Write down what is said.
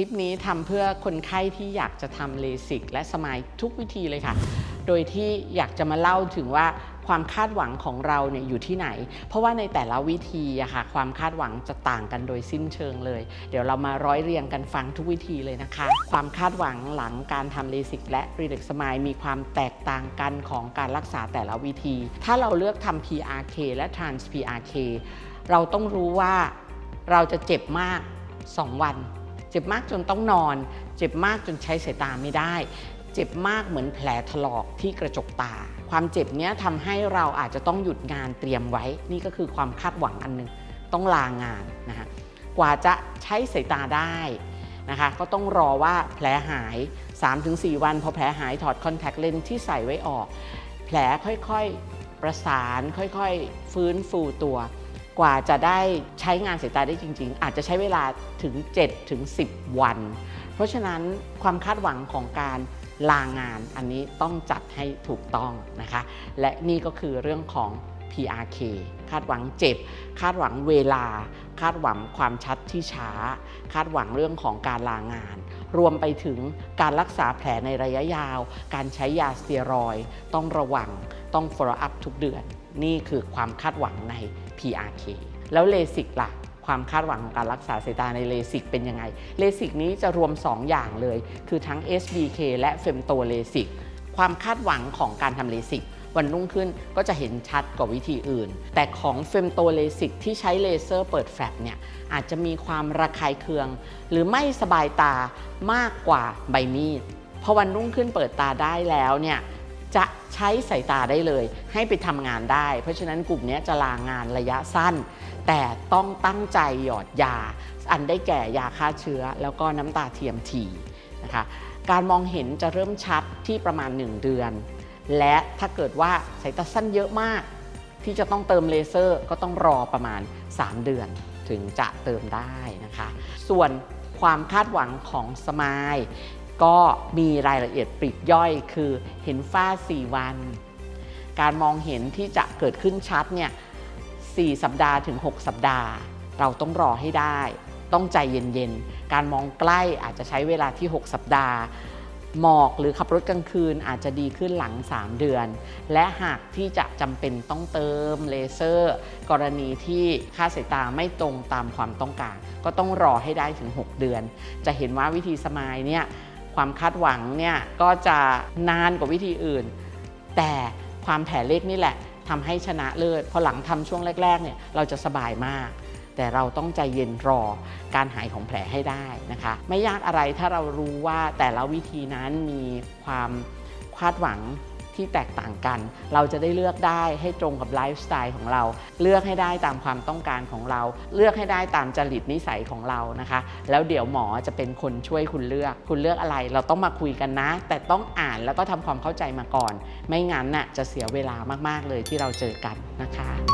ลิปนี้ทำเพื่อคนไข้ที่อยากจะทำเลสิกและสมายทุกวิธีเลยค่ะ โดยที่อยากจะมาเล่าถึงว่าความคาดหวังของเราเนี่ยอยู่ที่ไหน เพราะว่าในแต่ละวิธีอะค่ะความคาดหวังจะต่างกันโดยสิ้นเชิงเลย เดี๋ยวเรามาร้อยเรียงกันฟังทุกวิธีเลยนะคะ ความคาดหวังหลังการทำเลสิกและรีเล็กสมายมีความแตกต่างกันของการรักษาแต่ละวิธี ถ้าเราเลือกทำ PRK และ Trans PRK เราต้องรู้ว่าเราจะเจ็บมาก 2 วัน เจ็บมากจนต้องนอน เจ็บมากจนใช้สายตาไม่ได้ เจ็บมากเหมือนแผลถลอกที่กระจกตา ความเจ็บเนี้ยทำให้เราอาจจะต้องหยุดงานเตรียมไว้ นี่ก็คือความคาดหวังอันหนึงต้องลางานนะคะกว่าจะใช้สายตาได้นะคะก็ต้องรอว่าแผลหาย 3-4 วัน พอแผลหายถอดคอนแทคเลนส์ที่ใส่ไว้ออก แผลค่อยๆประสานค่อยๆ ฟื้นฟูตัว กว่าจะได้ใช้งานสายตาได้จริง ๆ อาจจะใช้เวลาถึง7ถึง10 วัน เพราะฉะนั้นความคาดหวังของการลางานอันนี้ต้องจัดให้ถูกต้องนะคะ และนี่ก็คือเรื่องของ PRK คาดหวังเจ็บ คาดหวังเวลา คาดหวังความชัดที่ช้า คาดหวังเรื่องของการลางาน รวมไปถึงการรักษาแผลในระยะยาว การใช้ยาสเตียรอย ต้องระวัง ต้อง follow up ทุกเดือน นี่คือความคาดหวังใน PRK แล้วเลสิกล่ะความคาดหวังของการรักษาสายตาในเลสิกเป็นยังไง เลสิกนี้จะรวม 2 อย่างเลย คือทั้ง SBK และเฟมโตเลสิกความคาดหวังของการทำเลสิกวันรุ่งขึ้นก็จะเห็นชัดกว่าวิธีอื่น แต่ของเฟมโตเลสิกที่ใช้เลเซอร์เปิดแฟลชเนี่ยอาจจะมีความระคายเคือง หรือไม่สบายตามากกว่าใบมีดพอวันรุ่งขึ้นเปิดตาได้แล้วเนี่ย จะใช้สายตาได้เลย ให้ไปทำงานได้ เพราะฉะนั้นกลุ่มนี้จะลางานระยะสั้น แต่ต้องตั้งใจหยอดยา อันได้แก่ยาฆ่าเชื้อ แล้วก็น้ำตาเทียมทีนะคะการมองเห็นจะเริ่มชัดที่ประมาณ 1 เดือน และถ้าเกิดว่าสายตาสั้นเยอะมาก ที่จะต้องเติมเลเซอร์ก็ต้องรอประมาณ 3 เดือนถึงจะเติมได้นะคะ ส่วนความคาดหวังของสมาย ก็มีรายละเอียดปลีกย่อยคือเห็นฝ้า 4 วัน การมองเห็นที่จะเกิดขึ้นชัดเนี่ย4สัปดาห์ถึง 6 สัปดาห์ เราต้องรอให้ได้ ต้องใจเย็นๆ การมองใกล้อาจจะใช้เวลาที่ 6 สัปดาห์ หมอกหรือขับรถกลางคืนอาจจะดีขึ้นหลัง 3 เดือน และหากที่จะจำเป็นต้องเติมเลเซอร์ กรณีที่ค่าสายตาไม่ตรงตามความต้องการ ก็ต้องรอให้ได้ถึง 6 เดือน จะเห็นว่าวิธีสมายเนี่ย ความคาดหวังเนี่ยก็จะนานกว่าวิธีอื่น แต่ความแผลเล็กนี่แหละทำให้ชนะเลิศพอหลังทำช่วงแรกๆเนี่ยเราจะสบายมาก แต่เราต้องใจเย็นรอการหายของแผลให้ได้นะคะ ไม่ยากอะไรถ้าเรารู้ว่าแต่ละวิธีนั้นมีความคาดหวัง ที่แตกต่างกัน เราจะได้เลือกได้ให้ตรงกับไลฟ์สไตล์ของเรา เลือกให้ได้ตามความต้องการของเรา เลือกให้ได้ตามจริตนิสัยของเรานะคะ แล้วเดี๋ยวหมอจะเป็นคนช่วยคุณเลือก คุณเลือกอะไรเราต้องมาคุยกันนะ แต่ต้องอ่านแล้วก็ทำความเข้าใจมาก่อน ไม่งั้นน่ะจะเสียเวลามากๆเลยที่เราเจอกันนะคะ